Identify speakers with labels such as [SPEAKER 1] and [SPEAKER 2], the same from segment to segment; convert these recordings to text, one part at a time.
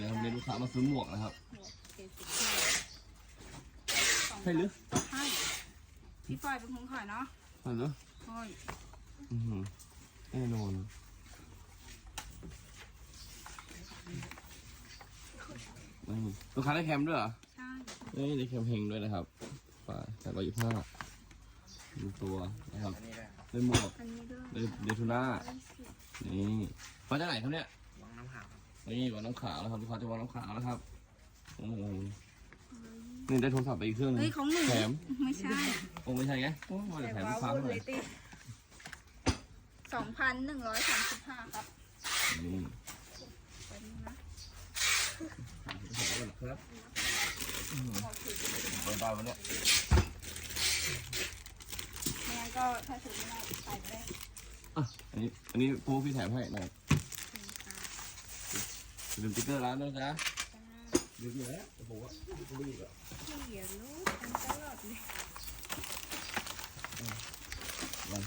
[SPEAKER 1] กค้ามาซื้อหมวกนะครับ
[SPEAKER 2] หมวกเจ็ดสิบห้าสอง
[SPEAKER 1] ใช่หรือ
[SPEAKER 2] ใช่พี่ปอยเป็นคนขายเนาะ
[SPEAKER 1] ใช่หรือ
[SPEAKER 2] ใช่
[SPEAKER 1] อือหือแน่นอนนี่ลูกค้าได้แคมด้วยเหรอ
[SPEAKER 2] ใช่
[SPEAKER 1] นี่ได้แคมเฮงด้วยนะครับป่าแต่ร้อยยี่สิบห้าดูตัวนะครับ
[SPEAKER 3] อันนี้ได้ครับ
[SPEAKER 1] ได้หมวก
[SPEAKER 2] อันนี้ด้วย
[SPEAKER 1] ได้เดทูน่านี่มาจากไหนครับเนี่ย
[SPEAKER 3] วาง น้ำหางครับ
[SPEAKER 1] นี่วางน้ำขาวนะครับลูกค้าจะวางน้ำขาวนะครับโอ้โหนี่ได้โทรศัพท์ไปอีกเครื่องหนึ
[SPEAKER 2] เฮ้ย
[SPEAKER 1] ง
[SPEAKER 2] ของหนู
[SPEAKER 1] แถม
[SPEAKER 2] ไม่ใช่
[SPEAKER 1] โอ้ไม่ใช่ไงโอ้มา
[SPEAKER 2] แต่
[SPEAKER 1] แถม
[SPEAKER 2] ว้า
[SPEAKER 1] ลูกค้า
[SPEAKER 2] วุ่น
[SPEAKER 1] หน่
[SPEAKER 2] เล
[SPEAKER 1] อย
[SPEAKER 2] ยติสองพันหนึ่งร้อยสามสิบห้าครับ
[SPEAKER 1] นี่
[SPEAKER 2] เป็นนะ
[SPEAKER 1] ขอบคุณนะครับเปิดตาวันเนี้ย
[SPEAKER 2] ไม่งั้นก็ถ้าถือไม่ได้ไปก็ได้
[SPEAKER 1] อะอันนี้อันนี้ปูพี่แถมให้นะครับลืมติ๊กเกอร์ร้านด้วยนะลืมอยู่แล้วโอ้โหลืมอีกอะ
[SPEAKER 2] เขียนรูปกันตลอดเลย
[SPEAKER 1] วัน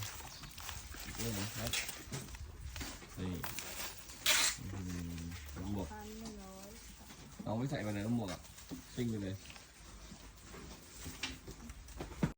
[SPEAKER 1] เรื่องนะครับนี่อืมหมวก
[SPEAKER 2] พันหนึ่งร้อย
[SPEAKER 1] เอาไม่ใส่ไปในห